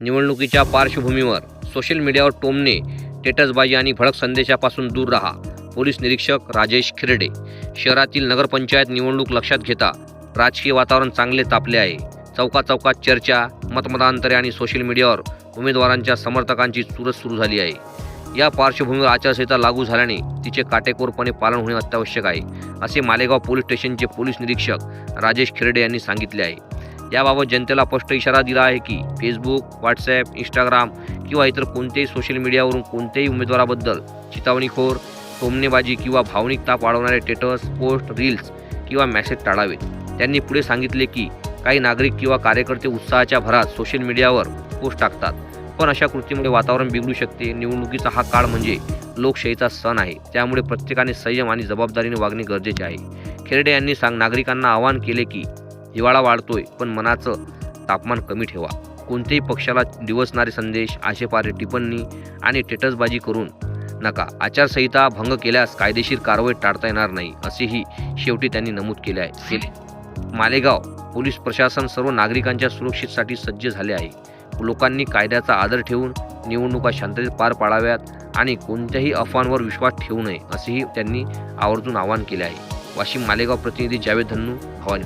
निवडणुकीच्या पार्श्वभूमीवर सोशल मीडियावर टोमणे टेटसबाजी आणि भडक संदेशापासून दूर राहा पोलीस निरीक्षक राजेश खिरडे. शहरातील नगरपंचायत निवडणूक लक्षात घेता राजकीय वातावरण चांगले तापले आहे. चौका चौकात चर्चा मतमतांतरे आणि सोशल मीडियावर उमेदवारांच्या समर्थकांची चुरस सुरू झाली आहे. या पार्श्वभूमीवर आचारसंहिता लागू झाल्याने तिचे काटेकोरपणे पालन होणे अत्यावश्यक आहे असे मालेगाव पोलीस स्टेशनचे पोलीस निरीक्षक राजेश खिरडे यांनी सांगितले आहे. याबाबत जनतेला स्पष्ट इशारा दिला आहे की फेसबुक व्हॉट्सॲप इंस्टाग्राम किंवा इतर कोणत्याही सोशल मीडियावरून कोणत्याही उमेदवाराबद्दल चितावणीखोर टोमणेबाजी किंवा भावनिक ताप वाढवणारे स्टेटस पोस्ट रील्स किंवा मेसेज टाळावेत. त्यांनी पुढे सांगितले की काही नागरिक किंवा कार्यकर्ते उत्साहाच्या भरात सोशल मीडियावर पोस्ट टाकतात. पण अशा कृतीमुळे वातावरण बिघडू शकते. निवडणुकीचा हा काळ म्हणजे लोकशाहीचा सण आहे. त्यामुळे प्रत्येकाने संयम आणि जबाबदारीने वागणे गरजेचे आहे. खेरडे यांनी सांग नागरिकांना आवाहन केले की हिवाळा वाढतोय पण मनाचं तापमान कमी ठेवा. कोणत्याही पक्षाला दिवसणारे संदेश आशेपारे टिप्पणी आणि टेटसबाजी करून नका. आचारसंहिता भंग केल्यास कायदेशीर कारवाई टाळता येणार नाही असेही शेवटी त्यांनी नमूद केले. आहे मालेगाव पोलीस प्रशासन सर्व नागरिकांच्या सुरक्षेसाठी सज्ज झाले आहे. लोकांनी कायद्याचा आदर ठेवून निवडणुका शांततेत पार पाडाव्यात आणि कोणत्याही अफवांवर विश्वास ठेवू नये असेही त्यांनी आवर्जून आवाहन केले आहे. वाशिम मालेगाव प्रतिनिधी जावेद धन्नू हवानी